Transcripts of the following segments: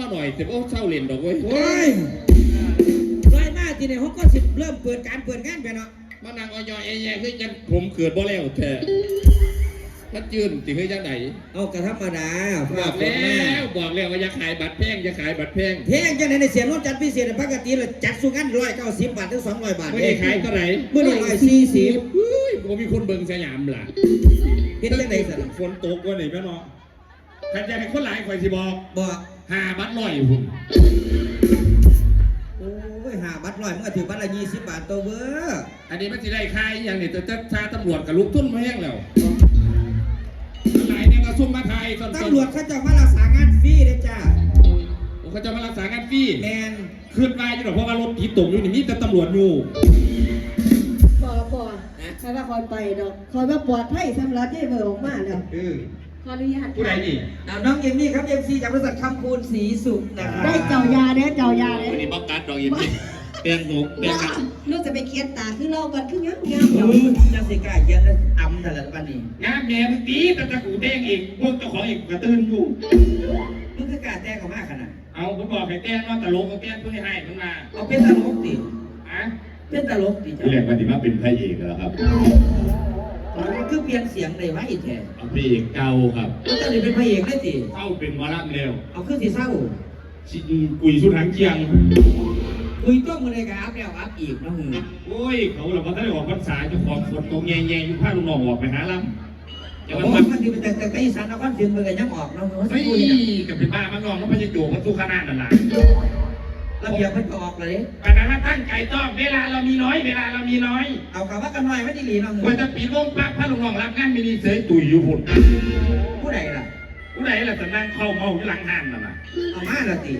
มาหน่อยแต่ว่าเศร้าเล่นดอกเว้ยโอ้ยร้อยมาทีในห้องก็สิเริ่มเปิดการเปิดงานไปเนาะมานั่งอ้อยๆแย่ๆคือจังผมเกิดบ่แล้วแท้มันยืนสิคือจังไหนเอากระธรรมดาบฝาอกฝนแล้มาวบอกแล้วว่าอย่าขายบัตรแพงอย่าขายบัตรแพงเพลงจังไหนในเสียงรถจัดพิเศษปกติเราจัดสุงันร้อยเก้าสิบบาทถึงสองร้อยบาทไม่ได้ขายเท่าไหร่เมื่อนี้ร้อยสี่สิบเฮ้ยบ่มีคนเบิ่งสยามล่ะเห็นจังไหนสันฝนตกว่าไหนแม่เนาะ ใครจะให้คนหลายข่อยสิบอกบอกหาบัตรร้อยพุ่นโอ้ยหาบัตรร้อยมันก็ถือบัตรละยี่สิบบาทตัวเบ้ออันนี้มันสิได้ขายอย่างนี้แต่จะชาตำรวจกับลูกทุ่นมาแห้งแล้วหลายเนี่ยก็ซุ่มมาไทยตอนตำรวจเขาจะมารักษางานฟรีเด้อจ้าเขาจะมารักษางานฟรีแมนขึ้นมาอยู่หรอกเพราะว่ารถผีตกอยู่นี่มีแต่ตำรวจอยู่พอพอใครว่าคอยไปดอกคอยว่าปลอดภัยสำหรับที่เบอร์ออกมาแล้วเออข ออนุญาตผู้ใดนี่เอาน้องเอมมี่ครับเอมซีจากบริษัทคำคูณสีสุขนะครับได้เจ้ายาเด้อเจ้ายาเด้อวันนี้บอกการดอกยินดีเปลี่ยนหูเปลี่ยนกันลูกจะไปเคียนตาคือเราก่อนคืองามงามเออจะสิกล้าเขียนเลยอำแต่ละวันนี้งานแม่มึงตีแต่ตะกูเด้งอีกพวกเจ้าของอีกกระตื้นอยู่มึงคือกล้าแต้งเขามากขนาดเอาผมบอกให้แต้งว่าตลกก็แต้งเพื่อให้มันมาเอาเป็นตลกดิฮะเป็นตลกดิเรียกว่าที่ว่าเป็นพระเอกเหรอครับ มันคือเปลี่ยนเสียงเลยไหมอีแท้เอาพระเอกเก่าครับมันจะได้เป็นพระเอกได้ดิเข้าเป็นวาระเร็วเอาขึ้นสีเศร้าชิกุยสุดหางเคียง คุยต้มมือเลยครับแล้วอัพอีกนะมึงโอ้ย เขาเราก็ได้ออกพรรษาเจ้าของฝนตกแง่ๆอยู่ผ้าลุงน้องออกไปหาลำแต่จะว่ามันมันคือเป็นแต่แต่อีสานนครเสียงมือกันยังออกนะมึงเฮ้ยกับเป็นบ้ามันนองแล้วมันจะโจมันสู้ขนาดนั้นล่ะ ระเบียบมันก็ออกเลยปานนั้นตั้งใจต้องเวลาเรามีน้อย เวลาเรามีน้อยเอาคำว่ากันหน่อยไม่ได้หลีนะมึงควรจะปีนลงปั๊บพระลุงน้องรับงานมินิเสยตุยอยู่พุ่นผู้ใดล่ะผู้ใดล่ะจะนั่งเข้าเมาอยู่หลังห้านนั่นน่ะเอามาละติ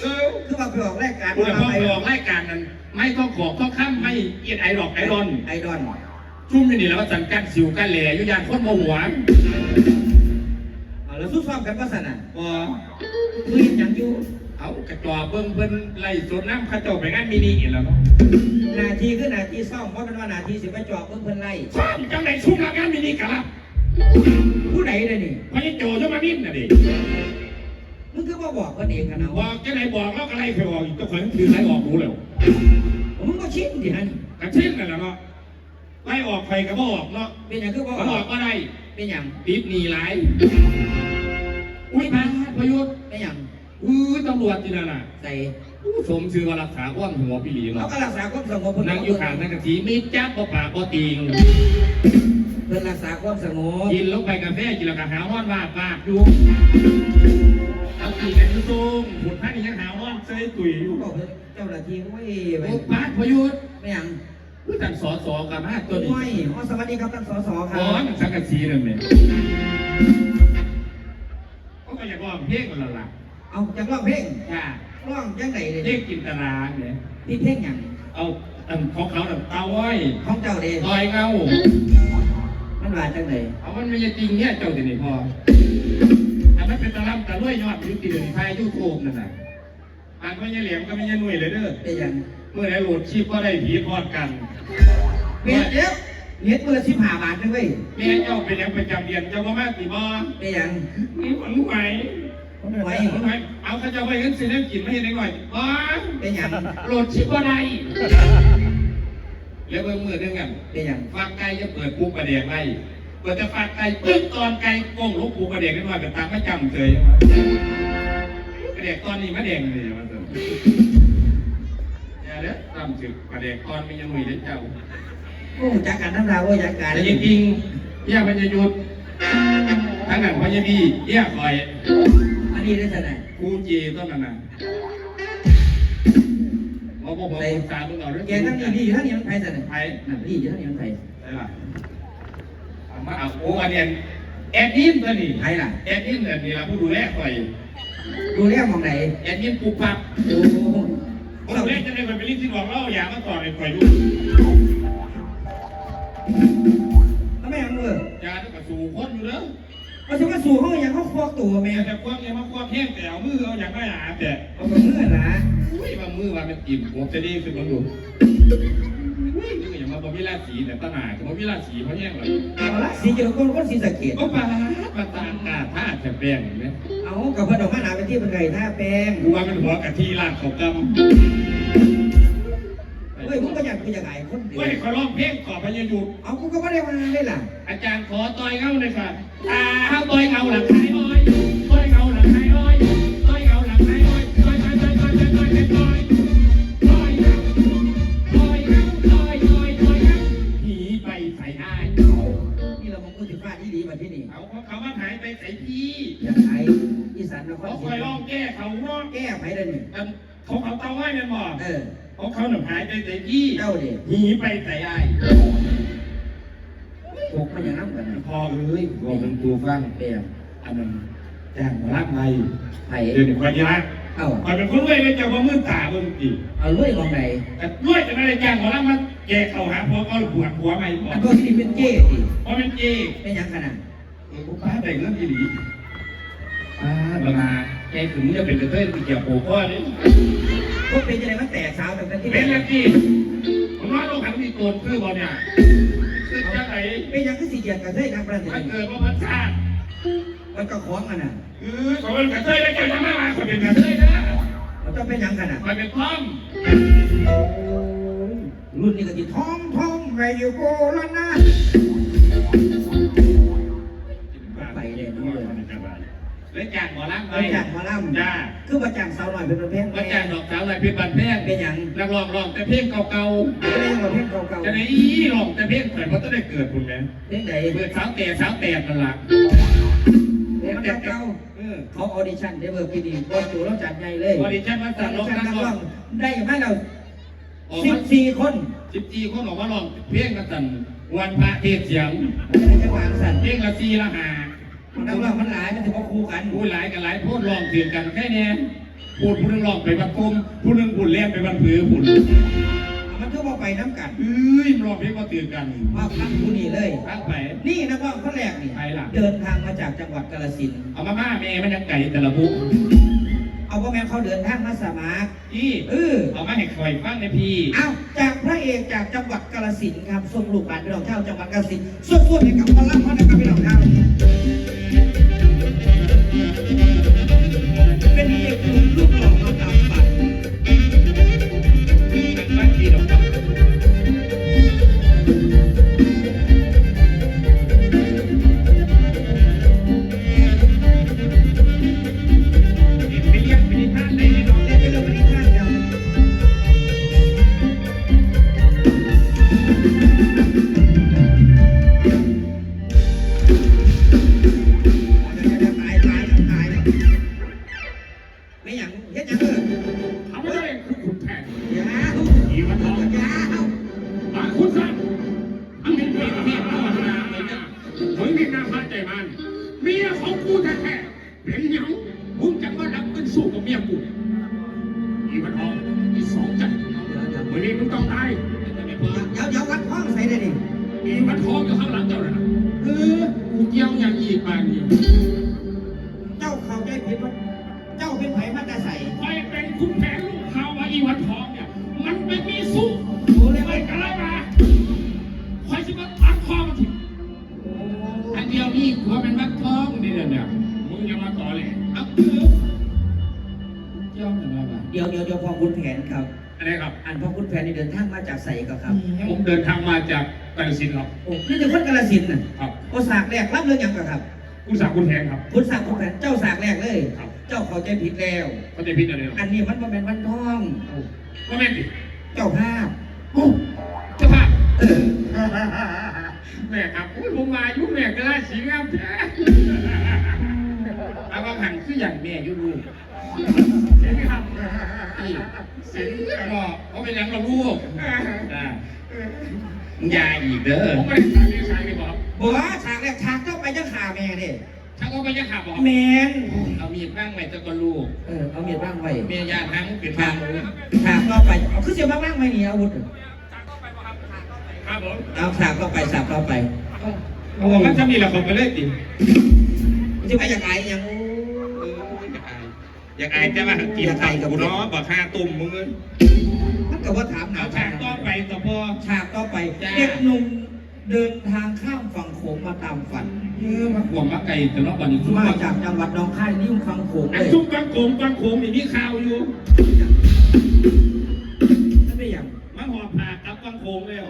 เออคือว่าไปออกรายการผู้ใดว่าพ่อไปไปออกรายการนั้น ไม่ต้องขอบต้องข้ามไม่เอียดไอหลอกไอรอนไอดอนชุ่มอยู่นี่แล้วก็สังกัดสิวกันแหล่อยู่ยานคนโมหัวเอาแล้วสู้ซ้อมกันว่าสนะพอคือยังอยู่ เอากระจอเบิ้งเพิ่นไล่สวนน้ำเข้าเจ้าไปงานมินิอีกแล้วเนาะหนาทีคือหนาทีซ่อมเพราะเป็นว่าหนาทีสิไปจอบเพิ่งเพิ่นไล่ชอบจังไหนชุ่มรับงานมินิกันละผู้ใดเลยนี่พอจะโจจะมานิ่มน่ะดิมึงคือว่าบอกเพิ่นเองกันเอาบอกจังไหนบอกแล้วก็ไล่ไปออกอีกเจ้าของถือไล่ออกรู้แล้วมึงก็ชิดดิฮันกระเช่นนั่นแหละเนาะไล่ออกใครก็บออกเนาะเป็นอย่างคือว่าเขาบอกก็ได้เป็นอย่างปีบหนีหลายอุ้ยพาพยุทธ์เป็นอย่าง อื้อตำรวจที่นั่นน่ะใส่อู้สมชื่อว่ารักษาความหัวปีหลีเขาเนาะก็รักษาความสงบเพิ่นนั่งอยู่ข้างนั่งกะทีมีจับบ่ปากบ่ติงเพิ่นรักษาความสงบกินลงไปกาแฟกินแล้วก็หาฮ้อนว่าปากอยู่เอาขี่กันอยู่ตรงผุดพันนี่ยังหาฮ้อนเซยตุยอยู่บอกเพิ่นเจ้าหน้าที่โอ้ยไปโอ้ปากพยุทธ์เป็นอย่างคือท่านสอสอกับมาตัวนี้โอ้ยอ๋อสวัสดีครับท่านสสคอ๋รัอบมันสังกะสีนั่นแหละก็ก็อยากร้องเพลงกันและล่ะ เอาจากร้องเพลงจ้าร้องยังไงเลยเพลงจินตนาเนี่ยพี่เพลงอย่างเอาอันของเขาแบบเตาอ้อยของเจ้าเด้ลอยเงามันว่าจังไดเอามันไม่ใช่จริงเนี่ยเจ้าสินี่พออันนั้นเป็นตะล่ำตะลุ่ยยอดยุติเดือนไทยยูทูบนั่นน่ะอันไม่ใช่เหลี่ยมก็ไม่ใช่หน่วยเลยเด้อเป็นอย่างเมื่อไหรโหลดชีพก็ได้ผีพอดกันเม็ดเดียวเม็ดมือละสิบห้าบาทนึงเว้ยแม่เจ้าเป็นยังประจำเดือนเจ้าก็มาตีบอเป็นอย่างนี่มันไหวผม ไหวมันไหวเอาข้าเจ้าไปกันสิได้กินไม่ให้ได้หน่อยอ๋อเป็นอย่างโหลดชีพก็ได้แล้วเบิ่งมือเรื่องกันเป็นอย่างฟากไก่จะเปิดปูกระเดียงไล่เปิดจะฟากไก่ปึ๊บตอนไก่โป่งลูกปูกระเดียงนิดหน่อยแต่ตามไม่จำเลยกระเดียงตอนนี้มะเดียงเลยมาเถอะอย่าเด้อตามถึกกระเดียงตอนมียังมีเด้อเจ้าโอ้จักการน้ำลายโอ้จักการแต่จริงๆย่าพญายุทธทั้งนั้นพญาบีย่าคอย อันนี้ได้เท่าไหร่ครูจีต้นนั้นน่ะบอกบอกบอกตามมึงเอาเรื่องแกทั้งนี้ดีอยู่ทั้งนี้มันไทยเท่าไหร่ไทยนั่นดีอยู่ทั้งนี้มันไทยใช่ป่ะเอามาเอาโอ้อันเนี้ยแอดมินตัวนี้ไทยล่ะแอดมินเนี่ยนี่ละผู้ดูแลคอยดูแลมองไหนแอดมินปุบปับโอ้ผู้ดูแลจะได้ไปลิ้นที่บอกเล่าอย่างมาต่อในคอยดูทำไมเอามือยาต้องกระสูคนอยู่เด้อ เอาสิว่าสู่เขาอย่างเขาควักตัวแม่แม่แต่ควงเนี่ยมาควงแห้งแต่เอามือเอาอย่างไม่หาแต่เอากับมือนะอุ้ยว่ามือว่ามันอิ่มผมจะดีขึ้นมาดูอุ้ยนี่ก็ยังมาบ่วิลาสีแต่ตาหนากับวิลาสีเพราะแย่งเลยเอาละสีเขียวคนคนสีสะเกดก็ปาปาตางกาท่าจะแป้งไหมเอากับเพื่อนออกมาหนาเป็นที่เป็นไก่ท่าแป้งกูว่าเป็นหัวกะทิลาดเขากำ เฮ้ยมึงก็อยากกูอยากไงคนเดียวเฮ้ยเขาร้องเพลงขอพยายุทเอากูก็ไม่ได้มาได้ล่ะอาจารย์ขอต่อยเงาเลยค่ะตาเฮาต่อยเงาหลังไห้อ้อยต่อยเงาหลังไห้อ้อยต่อยเงาหลังไห้อ้อยต่อยต่อยต่อยต่อยต่อยต่อยต่อยต่อยต่อยต่อยต่อยต่อยผีไปใส่อ้ายนี่เรามองกูถึงฟ้าที่ดีมาที่นี่เขาเขาว่าหายไปใส่พี่อยากไอ้อีสานนคเขารคอยร้องแก้เขาร้องแก้ไขได้นี่เขาเขาเต้าไว้กันบ่เออ เขาเขาหนุ่มหายไปใส่พี่เจ้าเด็กผีไปใส่อ้ายพกมันอย่างนั้นกันนะพอเอ้ยบอกเป็นตัวฟังเปียอันนั้นแจ้งมารับไงไผ่เดี๋ยวหนึ่งวันยากเอ้าคอยเป็นคนรวยเลยจะมามืดตาเบิ่งตีเอาเลื่อยมองไหนแต่รวยจะไม่ได้จ้างหมอลำมาแกเข้าหาผัวเขาหัวผัวใหม่ก่ออันนก็ที่เป็นเก้ดิเพราะเป็นเจ๊เป็นหยังขนาดเออป้าแต่งเรื่องอีหลีป้าบลา แกถึงจะเป็นกระเทยไปเกี่ยวโผล่ข้อนี่พวกเป็นยังไงมันแตกสาวแต่ที่เป็นแล้วที่ผมว่าเราขังมีตัวคือบอลเนี่ยคือจะไหนเป็นยังคือสีเกียรกระเทยนักประเทถ้าศเกิดว่ามันชาติมันก็คล้องกันน่ะคือเขาเป็นกระเทยแล้วจะทำอะไรคนเป็นกระเทยนะมันต้องเป็นหยังขนาดคอยเป็นพร้อมรุ่นนี้ก็ที่ท้องท้องไปอยู่โกละนะ แล้วจ้างหมอลำไปไปจากหมาล่ำจ้าคือมาจากสาวหน่อยเป็นประเภทแล้วจ้างดอกสาวลายพิบันแพงเป็นหยังนักร้องร้องแต่เพลงเก่าไม่ได้ประเภทเก่าๆๆจะไหนอีร้องแต่เพลงข่อยเพราะต้องได้เกิดคุณแม่เพลงไหนเปิดสาวแต่สาวแต่นั่นล่ะเพลงเก่าเออๆเขาออดิชั่นได้เบอร์พีดีบอลจูแล้วจัดใหญ่เลยออดิชั่นมาอสั่งอร้ดิองชั่นนักนักร้ร้อองงได้อย่างไรเราออกสิมาบสี่คนสิบจีคนออกมาร้องเพลงกันสั่นวันพระเทศเสียงจังหวะสั่นเพลงละสี่ละห้า นักร้องมันหลายมันถือว่าคู่กันผู้หลายกับหลายพูดร้องถือกันแค่เนี้ยพูดผู้หนึงร้องไปบันทุมผู้หนึงพูดเล่นไปบันผือพูดมันก็บอกไปน้ำกันเอ้ยมันร้องเพลงก็ถือกันว่าครั้งผู้นี้เลยตั้งไปนี่นักร้องคนแรกนี่ใครล่ะเดินทางมาจากจังหวัดกาฬสินธุ์เอามาม่าแม่มันยังไก่แต่ละบุก เอาพ่อแม่เขาเดินทางมาสมัครพี่เออเอามาให้คอยฟังในพี่เอาจากพระเอกจากจังหวัดกาฬสินธุ์ครับส่งลูกหลานไปลองเท่าจังหวัดกาฬสินธุ์ส่วนๆให้กับพลังพนักงานไปลองเท่าเป็นเด็กหนุ่มลูกหล่อเราตามฝัน ยวอย่างอีกบางนี่เจ้าเขาใจผิดว่าเจ้าเป็นไผ่มาแต่ใส่คอยเป็นคุณแผนลูกข่าวว่าอีวันทองเนี่ย มันไม่มีสู้โอ้เลยไปว่ากันเลยมาคอยจะมาตัดคอมันทิ้งอันเดียวนี่หัวเป็นบักทองนี่แหละเนี่ยมึงอย่ามาต่อเลยเอาคือเกี่ยวอย่างไรบ้างเดี๋ยวเดี๋ยวเดี๋ยวพอคุณแผนครับ อะไรครับ อันพอคุณแผนนี่เดินทางมาจากใส่ก็ครับ ผมเดินทางมาจาก กาฬสินธุ์ครับ โอ้นี่จะคนกาลสินธุ์น่ะครับ โอสากแรกรับเรื่องหยังก็ครับกูสาวคุณแทนครับ คุณสากคุณแผนเจ้าสากแรกเลย ครับ เจ้าเข้าใจผิดแล้ว เขาจะพิจารณาอันนี้มันบ่แม่นวันทอง ก็แม่นดิเจ้าภาพโอ้เจ้าภาพเออแม่ครับอุ้ยผมมาอายุแม่ก็ได้สีงามแท้เอาว่าหังคืออย่างแม่อยู่ลูกเสียงครับนี่เสียงก็เขาเป็นอย่างเราลูกอ่าอ ยาอีกเด้อผมไม่ได้ทำเลี้ยงชายเลยบอกบอกว่าฉากแรกฉากเจ้าไปจะขาแม่เด้ถ้าเขาไปยังขับบอกแมนเอามีดบ้างไหมเจ้าก็ลูกเออเอาเมียบ้างไว้เมียญาติทั้งเป็นฉาทากงรู้ฉากต่อไปเอาคือเสียบ้างบ้างไหมนี่อาวุธครับผมเอาฉากต่อไปฉากต่อไปเอาว่ามันจะมีละคนไปเลยติจะไปอย่างไรยังอยากอายจะมากินไข่กับกูเนาะบอกห้าตุ่มมึงเอ้ยมันก็ว่าถามหนาเอาฉากต่อไป ต่อพอฉากต่อไปเด็กหนุ่มเดินทางข้ามฝั่งโขงมาตามฝัน เออมาขวงมาไก่แต่ละวันนี้ซุ่มมามาจากจังหวัดหนองคายนิ่มฟังโขงอัเลนยซุ่มกวางโขงกวางโขงมีมีข่าวอยู่ นั่นไม่อย่างมาหอบผ่ากับกวางโขงแล้ว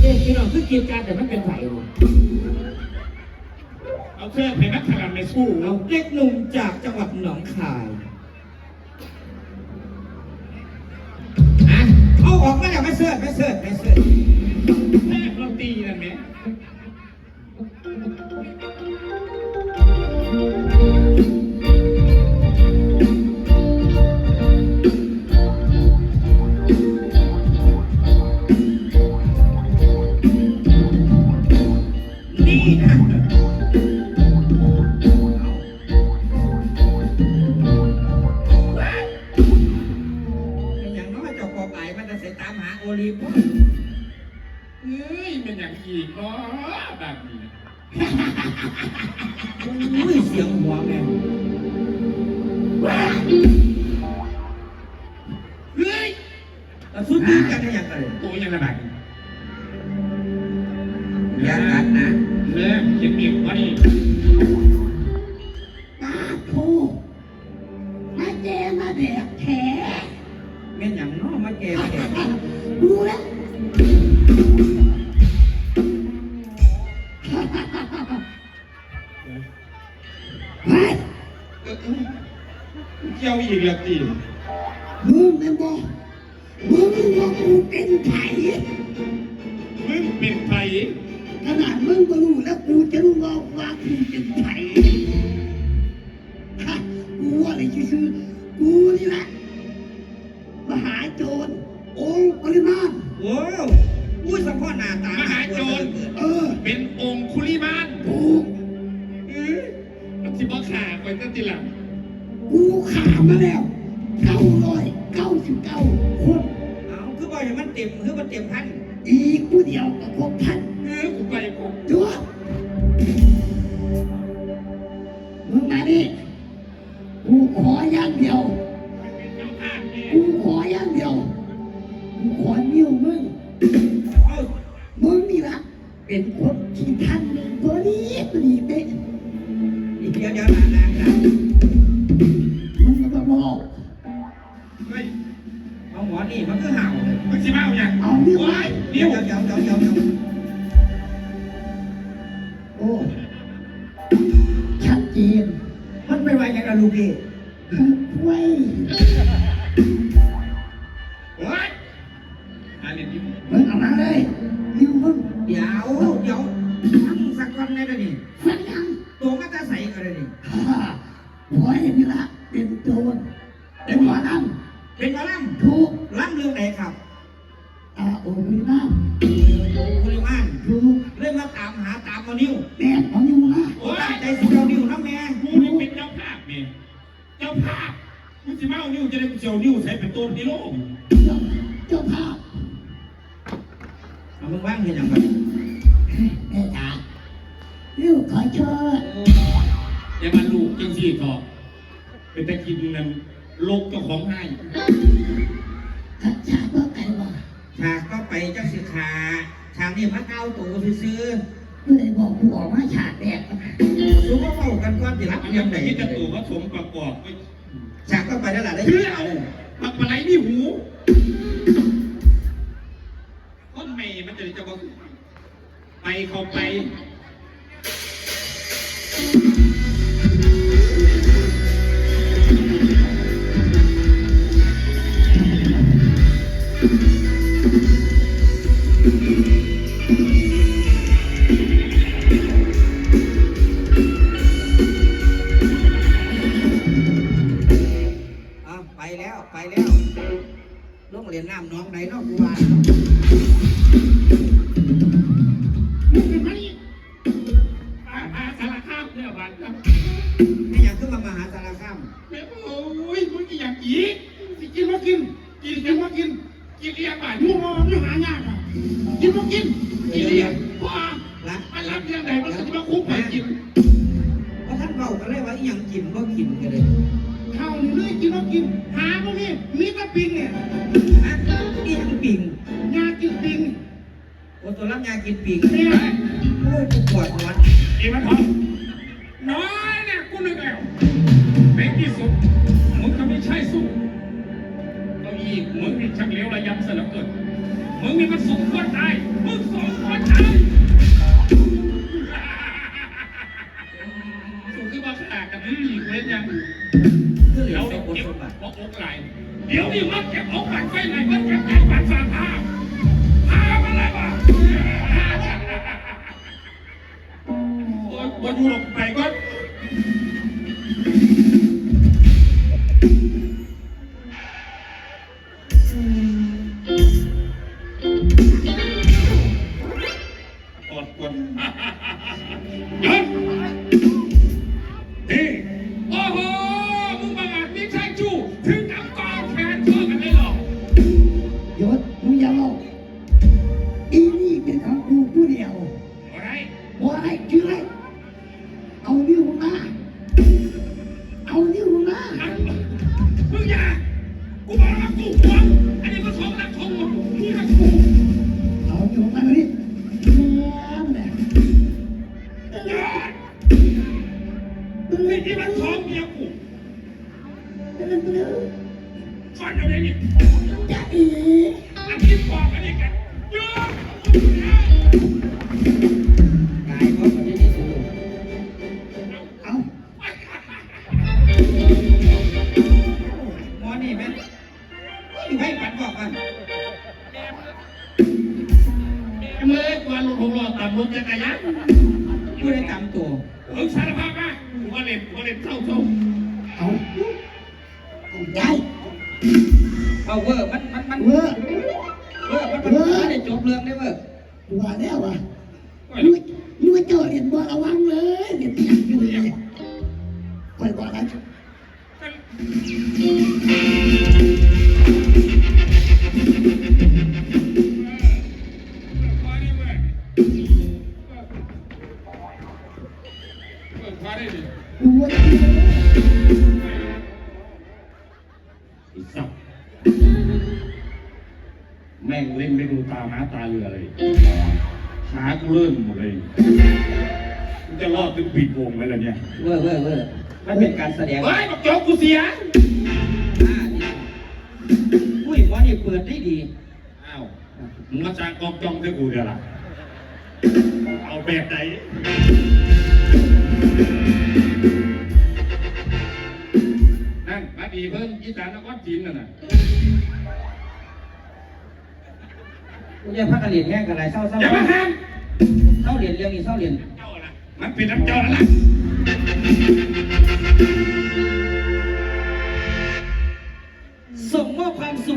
เอ๊ะพี่น้องคือกินการแต่มันเป็นไผ่หรอเอาเครื่องให้นักขนาดในสู้เอาเด็กหนุ่มจากจังหวัดหนองคาย ออกมาแล้วไม่เสื่อไม่เสื่อไม่เสื่อแม่เราตีนั่นไหม แจมาแดกแผลเป็นอย่างน้อยมาแก่แก่ดูแล้วไปเกี่ยวอีกแล้วตีมึงไม่บอกมึงว่ากูเป็นไผ่มึงเป็นไผ่ขนาดมึงก็รู้แล้วกูจะรู้ว่าว่ากูเป็นไผ่ หาโจรองค์ปริมาณโอ้อุ้ยสัมพ่อหน้าตามหาโจร เออเป็นองค์คุลิมานถูกเออมันสิบ่ขาไปตั้งทีหลังกูขามาแล้วเก้าร้อยเก้าสิบเก้าคนเอาคือบอกอย่างมันเต็มคือมันเต็มพันอีกผู้เดียวก็ครบพัน เป็นคนที่ทันหนึ่งตัวนี้นเป๊ะอีกเดียวเดียวนะนะ ตัวมันจะใส่กันเลยนี่ฮ่าหัวเห็นนี่ละเป็นโจรเป็นหัวนั่งเป็นกระลังถูกลังเรื่องไหนครับตาโอ้ยน้โอ้คุริมานำถูกเรื่องมาตามหาตามมานิ้วแม่ของนิ้วนะโอ้ตั้งใจสิเอานิ้วน้ำแม่กูนี่เป็นเจ้าภาพเนี่ยเจ้าภาพมึงสิมาเอานิ้วจะได้กูเจียวนิ้วใส่เป็นต้นที่โลก นั่นลกเจ้าของให้ขัดฉากว่าไงวะฉากก็ไปเจ้าสิขาฉากนี้พระเก้าตัวซื้อเมื่บอกกูออกมาฉากแดกรู้ว่าเฝ้ากันก่อนสิรับอันเรียมไหนที่จะตัวว่าสมประกอบฉากก็ไปแล้วล่ะได้คือเอาปลาปลาไหลนี่หูต้นเมย์มันจะจะบอกไปเขาไป Thank you. ยากินปีกนี่เลยโอ้ยกูปวดหัวอีมันทองน้อยเนี่ยกูนึกแล้วเป็นที่สุดมึงก็ไม่ใช่สู้เก้าอี้มึงนี่ชักเลี้ยวระยำเสียเหลือเกินมึงนี่มันสมควรตายมึงสมควรตายสูงขึ้นมาขาดกับนี่อีกเว้นยังคือเหลืเดี๋อยวสเดี๋มยวบูรเก็บณ์สมบัติบอกอกไหลเดี๋ยวนี่มันเก็บอกบัตรไฟไหนมันเก็บแก้บัตรสาภาพ วันวะโอ้ยวันดูหลบไปก่อน Thank you. เสียอ่านี่อุ้ยหมอนี่เปิดได้ดี อ้าวมึงมาจ้างกองจองให้กูเดี๋ยวล่ะ เอาแบบไหนนั่นมาดีเพิ่งอีสานนครจีนน่ะนะกูจะพักกระเรียนแห้งกันไรเศร้าเศร้าอย่ามาห้ามเศร้าเรียนเรื่องนี้เศร้าเรียนเจ้าล่ะมันเป็นน้ำเจ้าแล้วล่ะ ส่